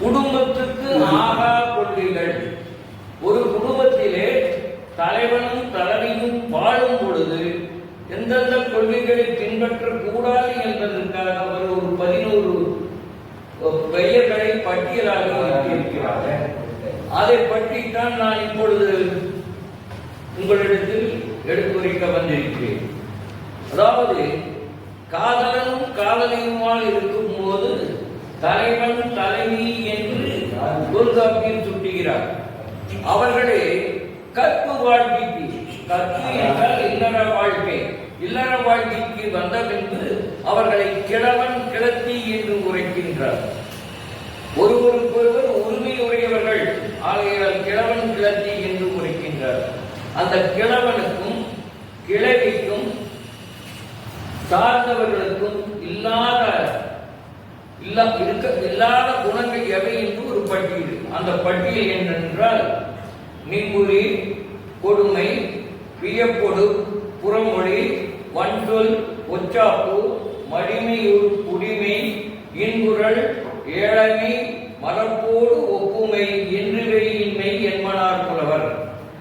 குடும்பத்துக்கு ஆகா கொள்கைகள் ஒரு குடும்பத்திலே தலைவனும் தலைவியும் வாழும் பொழுது எந்தெந்த கொள்கைகளை பின்பற்றக்கூடாது என்பதற்காக அவர் ஒரு பதினோரு பெயர்களை பட்டியலாக வைத்திருக்கிறார். அதை பற்றித்தான் நான் இப்பொழுது உங்களிடத்தில் எடுத்துரைக்க வந்திருக்கிறேன். அதாவது காதலனும் காதலியுமால் இருக்கும் போது தலைவன் தலைவி தொல்காப்பியில் சுட்டுகிறார். அவர்களே கற்பு வாழ்க்கைக்கு கற்பு என்றால் இல்லற வாழ்க்கை இல்லற வாழ்க்கைக்கு வந்த பின்பு அவர்களை கிழவன் கிழத்தி என்று உரைக்கின்றார். ஒருவருக்கொருவர் உரிமை உடையவர்கள் ஆகையால் கிழவன் கிழத்தி என்று உரைக்கின்றார். அந்த கிழவனுக்கும் கிழவிக்கும் சார்ந்தவர்களுக்கும் இல்லாத இல்ல இருக்க இல்லாத குணங்கள் எவை என்று பட்டியல். அந்த பட்டியல் என்னென்றால் நிம்புரி கொடுமை வியப்பொடு புறமொழி வன்சொல் ஒச்சாப்பு மடிமையுள் குடிமை இன்குரல் ஏழமை மரப்போடு ஒப்புமை என்றுவையின்மை என்பனார் புலவர்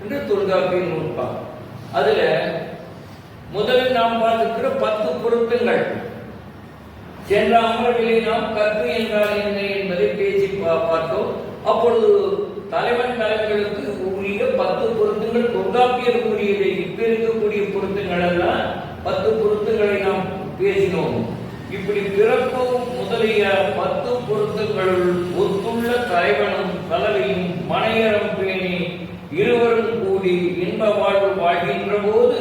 என்று தொல்காப்பியின் நூற்பா அதுல முதலில் நாம் பார்த்திருக்கிற பத்து பொருத்தங்கள். சென்ற அமர்விலே நாம் கற்பு என்றால் என்ன அப்பொழுது தலைவன் தலைவர்களுக்கு உரிய பத்து பொருத்தங்கள் தொல்காப்பியர் கூறியதை இப்ப இருக்கக்கூடிய பொருத்தங்கள் எல்லாம் பத்து பொருத்தங்களை நாம் பேசினோம். இப்படி பிறப்பு முதலிய பத்து பொருத்தங்களுள் ஒத்துள்ள தலைவனும் தலைவியும் மனையரம் பேணி இருவரும் கூடி இன்ப வாழ்வு வாழ்கின்ற போது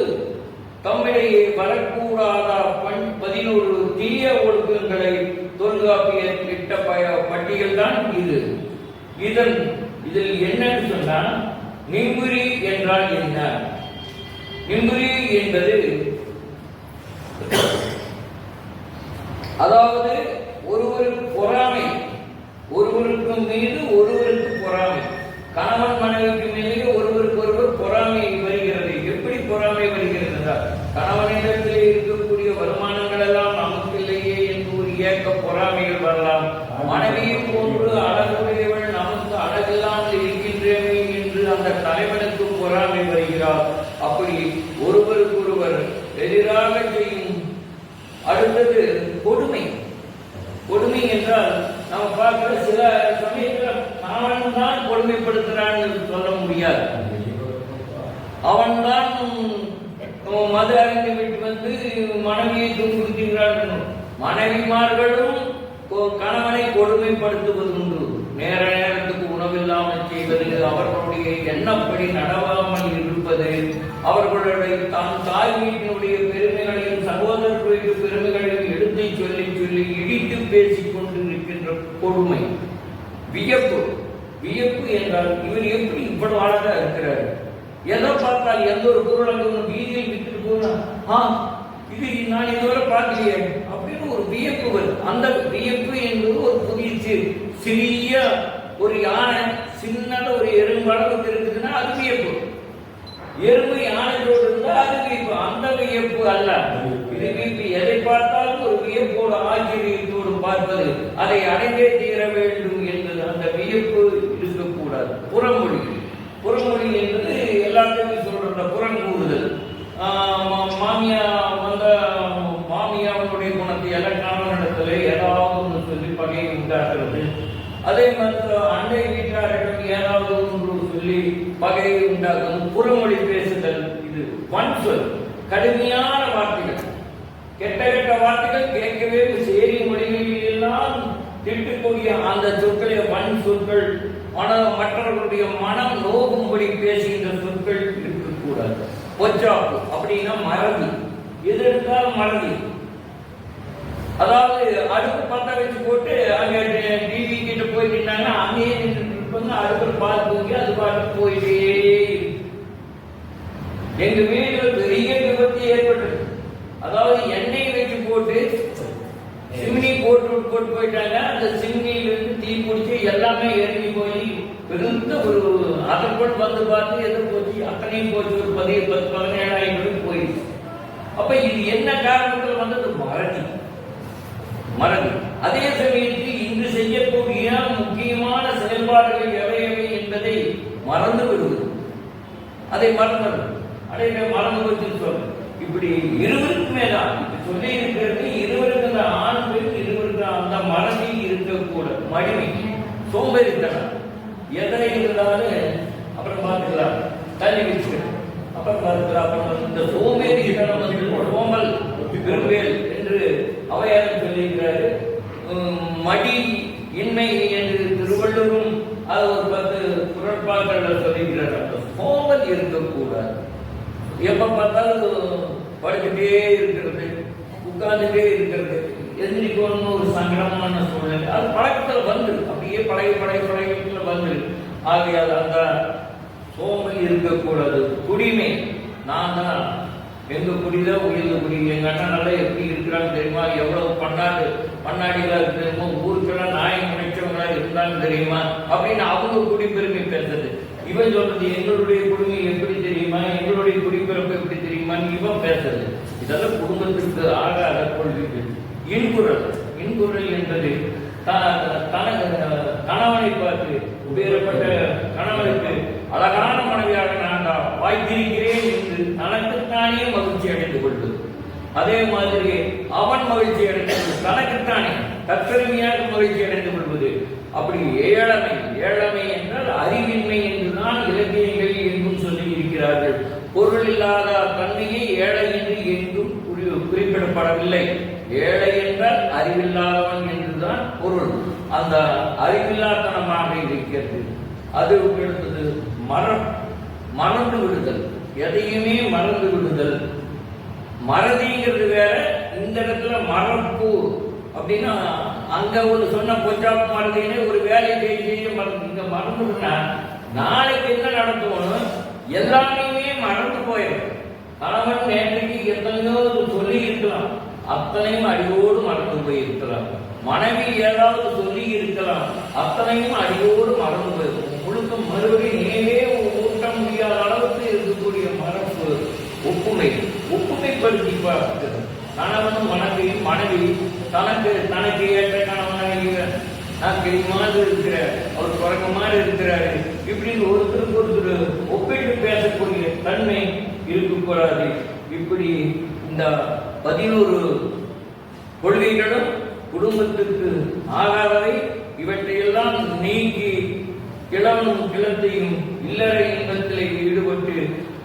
தம்மிடையே வரக்கூடாத பண் பதினோரு தீய ஒழுக்கங்களை தொல்காப்பியர் இட்ட பய பட்டியல் தான் இது. இதன் இதில் என்னன்னு சொன்னால் நிம்புரி என்றால் என்ன? நிம்புரி என்பது அதாவது ஒருவருக்கு பொறாமை ஒருவருக்கு மீது ஒருவருக்கு பொறாமை கணவன் மனைவிக்கு மீது ஒருவருக்கு ஒருவர் பொறாமை வருகிறது எப்படி பொறாமை வருகிறது என்றால் கணவனிடத்திலே இருக்கக்கூடிய வருமானங்கள் எல்லாம் நமக்கு இல்லையே என்று ஒரு ஏக்க பொறாமைகள் வரலாம் மனைவியை போன்று அழகுடையவள் நமக்கு அழகில்லாமல் இருக்கின்றேமே என்று அந்த தலைவனுக்கு பொறாமை வருகிறார் அப்படி ஒருவருக்கொருவர் எதிராக செய்யும் அல்லது கொடுமை. கொடுமை என்றால் நம்ம பார்க்கிற சில சமயத்தில் அவன் தான் கொடுமைப்படுத்துறான்னு சொல்ல முடியாது. அவன் தான் மது அறிந்து விட்டு வந்து மனைவியை துன்புறுத்துகிறார்கள். மனைவிமார்களும் கணவனை கொடுமைப்படுத்துவதுண்டு. நேர நேரத்துக்கு உணவில்லாமல் செய்வது அவர்களுடைய எண்ணப்படி நடவாமல் இருப்பது அவர்களுடைய தான் தாய் வீட்டினுடைய பெருமைகளையும் சகோதரர்களுடைய பெருமைகளையும் எடுத்து சொல்லி சொல்லி இடித்து பேசிக் கொண்டு இருக்கின்ற கொடுமை. வியப்பு. வியப்பு என்றால் இவர் எப்படி இவ்வளவு அழகா இருக்கிறார்? எதை பார்த்தால் எந்த ஒரு பொருள் வீதியில் விட்டுட்டு போனா ஆ இது நான் இதுவரை பார்க்கலையே அப்படின்னு ஒரு வியப்பு வருது அந்த வியப்பு என்பது ஒரு புதிய சிறிய ஒரு யானை சின்னத ஒரு எறும்பு அளவுக்கு இருக்குதுன்னா அது வியப்பு. எறும்பு யானையோடு இருந்தால் அது வியப்பு. அந்த வியப்பு அல்ல. இது எதை பார்த்தாலும் ஒரு வியப்போடு ஆச்சரியத்தோடு பார்ப்பது அதை அடைந்தே தீர வேண்டும் என்பது அந்த வியப்பு இருக்கக்கூடாது. புறமொழி. புறமொழி என்பது எல்லாத்தையுமே சொல்ற புறங்கூறுதல். ஆஹ் மா- மாமியா வந்த மாமியாவுடைய குணத்தை எல்லாம் கணவனிடத்துல ஏதாவது ஒன்று சொல்லி பகையை உண்டாக்குறது. அதே மாதிரி அண்டை வீட்டாரிடம் ஏதாவது ஒன்று சொல்லி பகையை உண்டாக்குவது புறமொழி பேசுதல் இது. வன் சொல் கடுமையான வார்த்தைகள். கெட்ட கெட்ட வார்த்தைகள் கேட்கவே சேரி மொழிகளில் எல்லாம் திட்டுக்கூடிய அந்த சொற்களை வன் சொற்கள். மன மற்றவர்களுடைய மனம் நோகும்படி பேசுகின்ற சொற்கள் இருக்கக்கூடாது. பொச்சாப்பு அப்படின்னா மறதி. எது எடுத்தாலும் மறதி. அதாவது அடுப்பு பத்த வச்சு போட்டு அங்க டிவி கிட்ட போய் நின்னாங்க அங்கேயே நின்று இருப்பாங்க அடுப்பில் பார்த்து அது பாட்டு போயிட்டே எங்க வீட்டுல பெரிய விபத்து ஏற்பட்டது அதாவது எண்ணெய் வச்சு போட்டு சிம்னி போட்டு விட்டு போட்டு போயிட்டாங்க. அந்த சிம்னியில தீ பிடிச்சி எல்லாமே இறங்கி போய் பெருந்த ஒரு அதற்குள் வந்து பார்த்து எதுவும் போச்சு. அத்தனையும் போச்சு. ஒரு பதி பத்து பதினேழாயிரம் ரூபாய் போயிடுச்சு. அப்ப இது என்ன காரணத்தில் வந்தது? மறதி மறதி அதே சமயத்தில் இன்று செய்யக்கூடிய முக்கியமான செயல்பாடுகள் எவை எவை என்பதை மறந்து விடுவது. அதை மறந்து அதை மறந்து வச்சுன்னு சொல்றேன் இப்படி இருவருக்குமே தான் சொல்லி இருக்கிறது இருவருக்கு அந்த ஆண் பெண் மனதில் இருக்கக்கூட மடிமை சோம்பேறித்தனம் எதனை இருந்தாலும் அப்புறம் பார்த்துக்கலாம். தள்ளி வச்சுக்கணும். அப்புறம் பார்த்துக்கலாம். அப்புறம் இந்த சோம்பேறித்தனம் வந்து சோமல் விரும்பேல் என்று அவையாரும் சொல்லியிருக்கிறாரு. உம், மடி இன்மை என்று திருவள்ளுவரும் அது ஒரு பத்து குரட்பாக்கள் சொல்லியிருக்கிறார். அந்த சோம்பல் இருக்கக்கூடாது. எப்ப பார்த்தாலும் படுத்துட்டே இருக்கிறது உட்கார்ந்துட்டே இருக்கிறது. எந்திரிக்கணும்னு ஒரு சங்கடமான சூழ்நிலை அது பழக்கத்துல வந்து அப்படியே பழைய பழைய பழக்கத்துல வந்து. ஆகையால் அந்த சோமல் இருக்கக்கூடாது. குடிமை. நான் தான். எங்க குடியில உயர்ந்த குடி. எங்க அண்ணன் எப்படி இருக்கிறான்னு தெரியுமா? எவ்வளவு பன்னாடு பன்னாடிகளா இருக்கிறோமோ ஊருக்கெல்லாம் நாயம் நினைச்சவங்களா இருந்தாலும் தெரியுமா? அப்படின்னு அவங்க குடிப்பெருமை பேசுறது. இவன் சொல்றது எங்களுடைய குடும்பம் எப்படி தெரியுமா? எங்களுடைய குடிப்பிறப்பு எப்படி தெரியுமான்னு இவன் பேசுறது. இதெல்லாம் குடும்பத்திற்கு ஆக கொள்கைகள். இன்குரல் இன்குரல் என்பது கணவனை பார்த்து உபயோகப்பட்ட கணவனுக்கு அழகான மனைவியாக நான் வாய்த்திருக்கிறேன் என்று தனக்குத்தானே மகிழ்ச்சி அடைந்து கொள்வது. அதே மாதிரி அவன் மகிழ்ச்சி அடைந்து தனக்குத்தானே தற்கருமையாக மகிழ்ச்சி அடைந்து கொள்வது. அப்படி ஏழமை ஏழமை என்றால் அறிவின்மை என்றுதான் இலக்கியங்கள் எங்கும் சொல்லி இருக்கிறார்கள் பொருள் இல்லாத தன்மையை ஏழை என்று எங்கும் குறி- குறிப்பிடப்படவில்லை. ஏழை அறிவில்லாதவன் என்றுதான் பொருள். அந்த அறிவில்லாதனமாக இருக்கிறது. அது அடுத்தது மர மறந்து விடுதல். எதையுமே மறந்து விடுதல். மறதிங்கிறது வேற இந்த இடத்துல மறப்பு. அப்படின்னா அங்க ஒரு சொன்ன பொஞ்சாப்பு மறதின்னு ஒரு வேலையை செய்ய மறந்து இங்க மறந்துடுனா நாளைக்கு என்ன நடத்துவோம் எல்லாமே மறந்து போயிடும். கணவன் நேற்றைக்கு எத்தனையோ சொல்லி இருக்கலாம் அத்தனையும் அடியோடு மறந்து போயிருக்கலாம். மனைவி ஏதாவது சொல்லி இருக்கலாம். அத்தனையும் அடியோடு மறந்து போயிருக்கும். முழுக்க மறுபடியும் நேரே ஊட்ட முடியாத அளவுக்கு இருக்கக்கூடிய மரபு ஒப்புமை. ஒப்புமைப்படுத்தி பார்க்கிறது கணவன் மனைவி மனைவி தனக்கு தனக்கு ஏற்ற கணவனாக நான் மாதிரி இருக்கிற அவர் குரங்க மாதிரி இருக்கிறாரு. இப்படின்னு ஒருத்தருக்கு ஒருத்தர் ஒப்பிட்டு பேசக்கூடிய தன்மை இருக்கக்கூடாது. இப்படி இந்த பதினோரு கொள்கைகளும் குடும்பத்துக்கு ஆகாதவை இவற்றையெல்லாம் நீக்கி கிளம்பும் கிளத்தையும் இல்லற இன்பத்திலே ஈடுபட்டு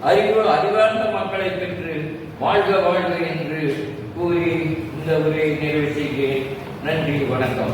அறிவு அறிவார்ந்த மக்களை பெற்று வாழ்க வாழ்க என்று கூறி இந்த உரையை நிறைவு செய்கிறேன். நன்றி வணக்கம்.